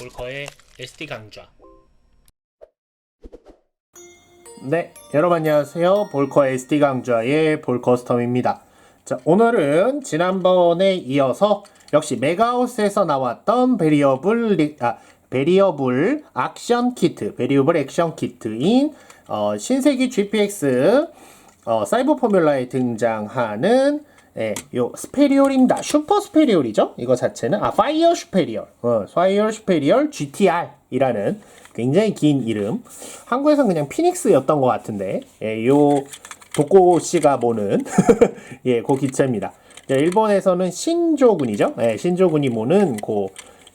볼커의 SD 강좌 네, 여러분 안녕하세요. 볼커 SD 강좌의 볼커스텀입니다. 자, 오늘은 지난번에 이어서 역시 메가하우스에서 나왔던 베리어블 리- 아, 베리어블 액션 키트, 베리어블 액션 키트인 어, 신세기 GPX 어, 사이버 포뮬라에 등장하는 예, 요 스페리올입니다. 슈퍼 스페리올이죠. 이거 자체는 아 파이어 슈페리얼, 어, 파이어 슈페리얼 GTR이라는 굉장히 긴 이름. 한국에선 그냥 피닉스였던 것 같은데, 예, 요 도코 씨가 모는 예, 그 기체입니다. 예, 일본에서는 신조군이죠. 예, 신조군이 모는 그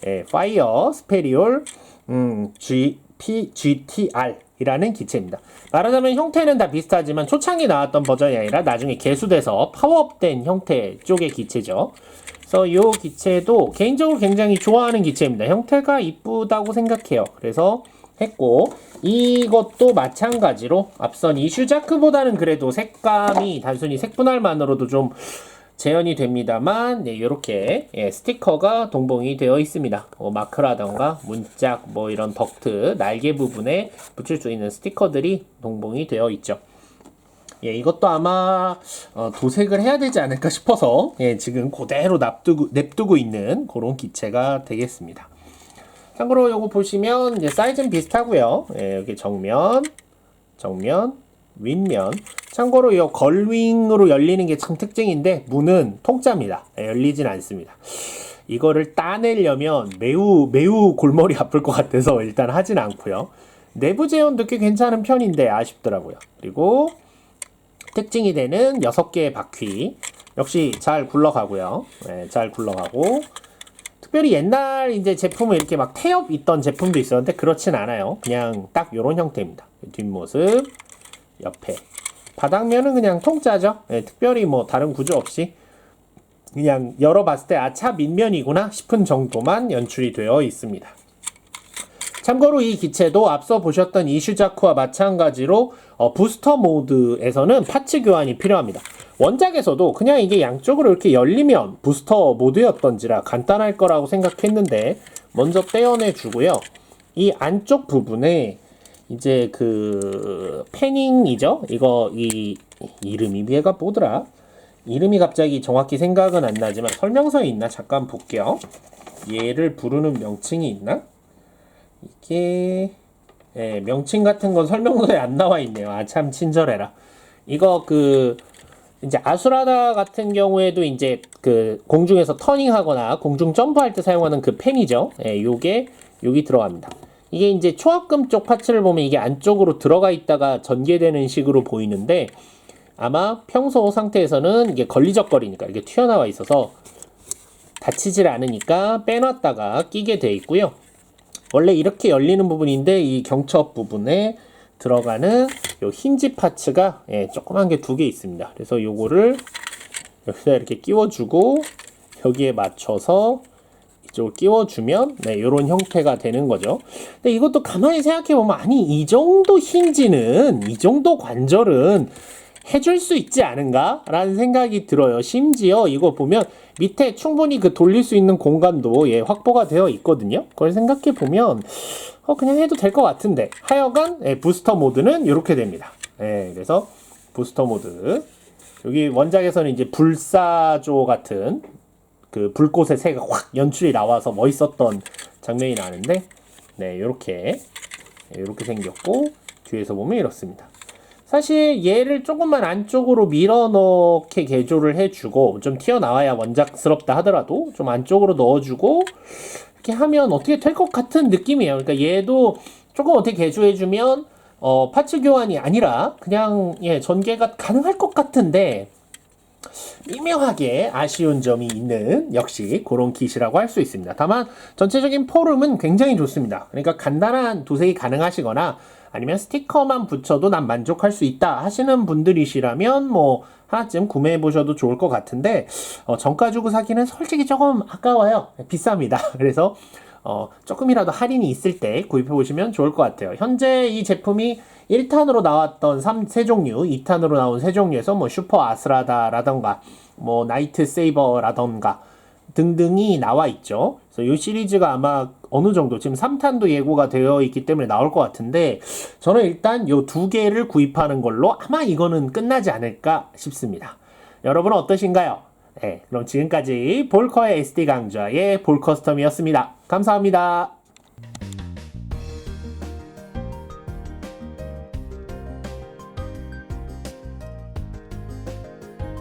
예, 파이어 스페리올 음, GP GTR 이라는 기체입니다. 말하자면 형태는 다 비슷하지만 초창기 나왔던 버전이 아니라 나중에 개수돼서 파워업된 형태 쪽의 기체죠. 그래서 이 기체도 개인적으로 굉장히 좋아하는 기체입니다. 형태가 이쁘다고 생각해요. 그래서 했고 이것도 마찬가지로 앞선 이 슈자크보다는 그래도 색감이 단순히 색분할만으로도 좀 재현이 됩니다만 네, 이렇게 예, 스티커가 동봉이 되어 있습니다. 뭐 마크라던가 문짝 뭐 이런 덕트 날개 부분에 붙일 수 있는 스티커들이 동봉이 되어 있죠. 예, 이것도 아마 어, 도색을 해야 되지 않을까 싶어서 예, 지금 그대로 납두고, 냅두고 있는 그런 기체가 되겠습니다. 참고로 요거 보시면 이제 사이즈는 비슷하고요. 예, 여기 정면, 정면, 윗면. 참고로 이 걸윙으로 열리는 게 참 특징인데 문은 통짜입니다. 예, 열리진 않습니다. 이거를 따내려면 매우 매우 골머리 아플 것 같아서 일단 하진 않고요. 내부 제형도 꽤 괜찮은 편인데 아쉽더라고요. 그리고 특징이 되는 6개의 바퀴 역시 잘 굴러가고요. 네, 잘 굴러가고 특별히 옛날 이제 제품은 이렇게 막 태엽 있던 제품도 있었는데 그렇진 않아요. 그냥 딱 이런 형태입니다. 뒷모습, 옆에 바닥면은 그냥 통짜죠. 네, 특별히 뭐 다른 구조 없이 그냥 열어봤을 때 아차 밑면이구나 싶은 정도만 연출이 되어 있습니다. 참고로 이 기체도 앞서 보셨던 이슈자크와 마찬가지로 어, 부스터 모드에서는 파츠 교환이 필요합니다. 원작에서도 그냥 이게 양쪽으로 이렇게 열리면 부스터 모드였던지라 간단할 거라고 생각했는데 먼저 떼어내 주고요. 이 안쪽 부분에 이제 그 패닝이죠. 이거 이 이름이 얘가 뭐더라? 이름이 갑자기 정확히 생각은 안 나지만 설명서에 있나 잠깐 볼게요. 얘를 부르는 명칭이 있나? 이게 예, 명칭 같은 건 설명서에 안 나와 있네요. 아 참 친절해라. 이거 그 이제 아수라다 같은 경우에도 이제 그 공중에서 터닝하거나 공중 점프할 때 사용하는 그 펜이죠. 예, 요게 여기 들어갑니다. 이게 이제 초합금 쪽 파츠를 보면 이게 안쪽으로 들어가 있다가 전개되는 식으로 보이는데 아마 평소 상태에서는 이게 걸리적거리니까 이게 튀어나와 있어서 다치질 않으니까 빼놨다가 끼게 돼 있고요. 원래 이렇게 열리는 부분인데 이 경첩 부분에 들어가는 요 힌지 파츠가 예, 조그만 게 두 개 있습니다. 그래서 요거를 여기다 이렇게 끼워주고 여기에 맞춰서 이쪽을 끼워주면 네, 이런 형태가 되는 거죠. 근데 이것도 가만히 생각해 보면 아니 이 정도 힌지는 이 정도 관절은 해줄 수 있지 않은가? 라는 생각이 들어요. 심지어 이거 보면 밑에 충분히 그 돌릴 수 있는 공간도 예, 확보가 되어 있거든요. 그걸 생각해 보면 어, 그냥 해도 될 것 같은데. 하여간 예, 부스터 모드는 이렇게 됩니다. 예, 그래서 부스터 모드. 여기 원작에서는 이제 불사조 같은 그 불꽃의 새가 확 연출이 나와서 멋있었던 장면이 나는데 네, 요렇게 이렇게 생겼고 뒤에서 보면 이렇습니다. 사실 얘를 조금만 안쪽으로 밀어넣게 개조를 해주고 좀 튀어나와야 원작스럽다 하더라도 좀 안쪽으로 넣어주고 이렇게 하면 어떻게 될 것 같은 느낌이에요. 그러니까 얘도 조금 어떻게 개조해주면 어, 파츠 교환이 아니라 그냥 예 전개가 가능할 것 같은데 미묘하게 아쉬운 점이 있는 역시 그런 킷이라고 할 수 있습니다. 다만 전체적인 포름은 굉장히 좋습니다. 그러니까 간단한 도색이 가능하시거나 아니면 스티커만 붙여도 난 만족할 수 있다 하시는 분들이시라면 뭐 하나쯤 구매해 보셔도 좋을 것 같은데 어, 정가 주고 사기는 솔직히 조금 아까워요. 비쌉니다. 그래서 어, 조금이라도 할인이 있을 때 구입해 보시면 좋을 것 같아요. 현재 이 제품이 1탄으로 나왔던 3, 세 종류, 2탄으로 나온 세 종류에서 뭐 슈퍼 아스라다라던가 뭐 나이트 세이버라던가 등등이 나와 있죠. 그래서 이 시리즈가 아마 어느 정도 지금 3탄도 예고가 되어 있기 때문에 나올 것 같은데 저는 일단 요두 개를 구입하는 걸로 아마 이거는 끝나지 않을까 싶습니다. 여러분은 어떠신가요? 네, 그럼 지금까지 볼커의 SD 강좌의 볼커스텀이었습니다. 감사합니다.